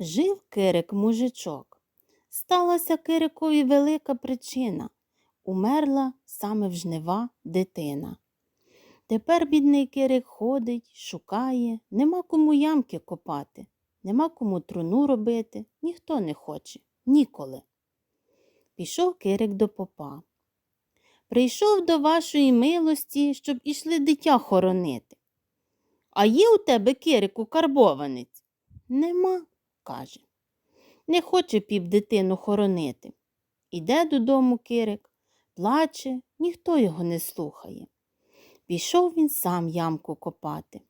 Жив Кирик мужичок. Сталася Кирикові велика причина. Умерла саме в жнива дитина. Тепер бідний Кирик ходить, шукає, нема кому ямки копати, нема кому труну робити, ніхто не хоче, ніколи. Пішов Кирик до попа. Прийшов до вашої милості, щоб ішли дитя хоронити. А є у тебе, Кирику, карбованець? Нема, каже. Не хоче піп дитину хоронити. Іде додому Кирик, плаче, ніхто його не слухає. Пішов він сам ямку копати.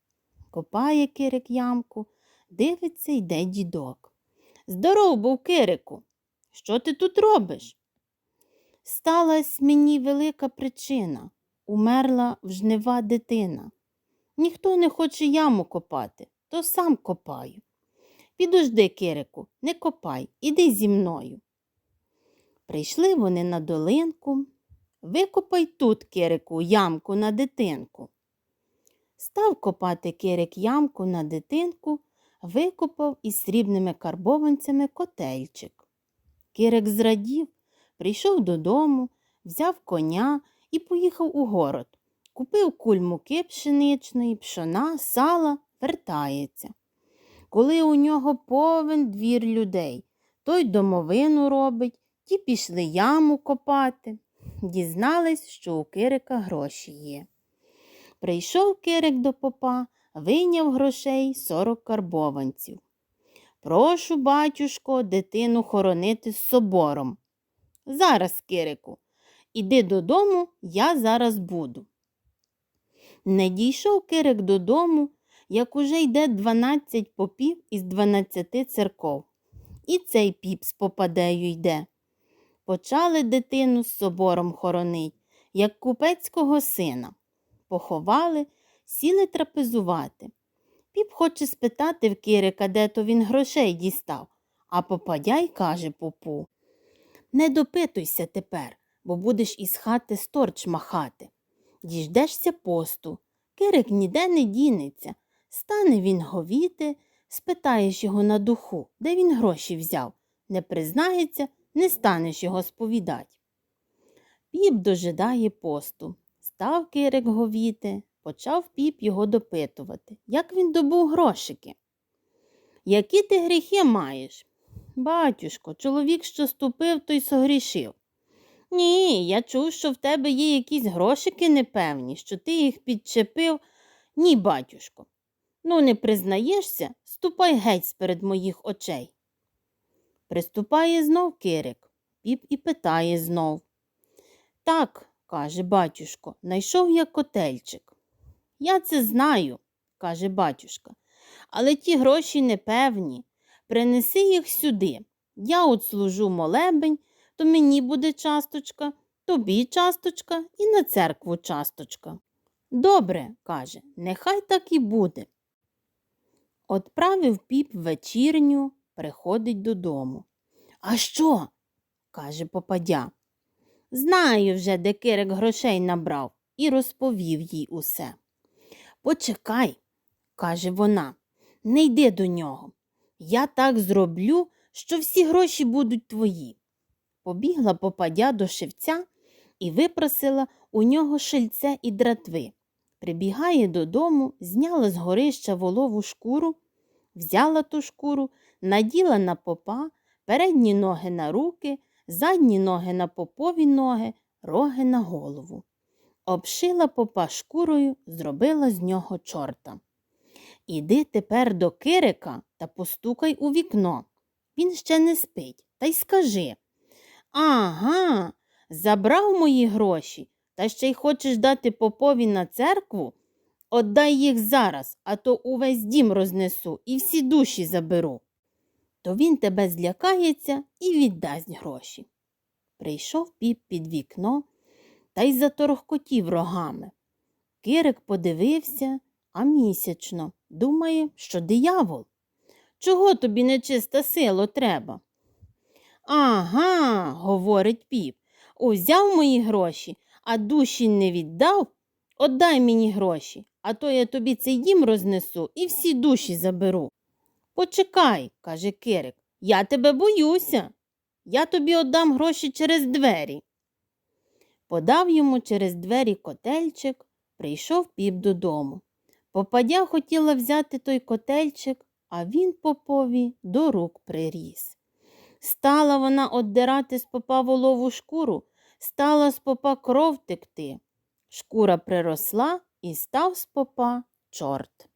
Копає Кирик ямку, дивиться, йде дідок. Здоров був, Кирику. Що ти тут робиш? Сталась мені велика причина. Умерла в жнива дитина. Ніхто не хоче яму копати, то сам копаю. Підожди, Кирику, не копай, іди зі мною. Прийшли вони на долинку. Викопай тут, Кирику, ямку на дитинку. Став копати Кирик ямку на дитинку, викопав із срібними карбованцями котельчик. Кирик зрадів, прийшов додому, взяв коня і поїхав у город. Купив куль муки пшеничної, пшона, сала, вертається. Коли у нього повен двір людей, той домовину робить, ті пішли яму копати. Дізнались, що у Кирика гроші є. Прийшов Кирик до попа, вийняв грошей сорок карбованців. Прошу, батюшко, дитину хоронити з собором. Зараз, Кирику, іди додому, я зараз буду. Не дійшов Кирик додому, як уже йде дванадцять попів із дванадцяти церков. І цей піп з попадею йде. Почали дитину з собором хоронить, як купецького сина. Поховали, сіли трапезувати. Піп хоче спитати в Кирика, де то він грошей дістав, а попадяй каже попу. Не допитуйся тепер, бо будеш із хати сторч махати. Діждешся посту. Кирик ніде не дінеться. Стане він говіти, спитаєш його на духу, де він гроші взяв. Не признається, не станеш його сповідать. Піп дожидає посту. Став Кирик говіти, почав піп його допитувати, як він добув грошики. Які ти гріхи маєш? Батюшко, чоловік, що ступив, той согрішив. Ні, я чув, що в тебе є якісь грошики непевні, що ти їх підчепив. Ні, батюшко. Ну, не признаєшся, ступай геть сперед моїх очей. Приступає знов Кирик, піп і питає знов. Так, каже батюшко, найшов я котельчик. Я це знаю, каже батюшка, але ті гроші непевні. Принеси їх сюди. Я от служу молебень, то мені буде часточка, тобі часточка і на церкву часточка. Добре, каже, нехай так і буде. Отправив піп вечірню, приходить додому. А що? каже попадя. Знаю вже, де Кирик грошей набрав, і розповів їй усе. Почекай, каже вона, не йди до нього. Я так зроблю, що всі гроші будуть твої. Побігла попадя до шевця і випросила у нього шильце і дратви. Прибігає додому, зняла з горища волову шкуру, взяла ту шкуру, наділа на попа, передні ноги на руки, задні ноги на попові ноги, роги на голову. Обшила попа шкурою, зробила з нього чорта. Іди тепер до Кирика та постукай у вікно. Він ще не спить, та й скажи. Ага, забрав мої гроші, та ще й хочеш дати попові на церкву? Отдай їх зараз, а то увесь дім рознесу і всі душі заберу. То він тебе злякається і віддасть гроші. Прийшов піп під вікно та й заторохкотів рогами. Кирик подивився, а місячно, думає, що диявол. Чого тобі нечиста сила треба? Ага, говорить піп, узяв мої гроші, а душі не віддав. Отдай мені гроші, а то я тобі цей дім рознесу і всі душі заберу. Почекай, каже Кирик, я тебе боюся. Я тобі отдам гроші через двері. Подав йому через двері котельчик, прийшов піп додому. Попадя хотіла взяти той котельчик, а він попові до рук приріс. Стала вона оддирати з попа волову шкуру, стала з попа кров текти. Шкура приросла і став з попа чорт.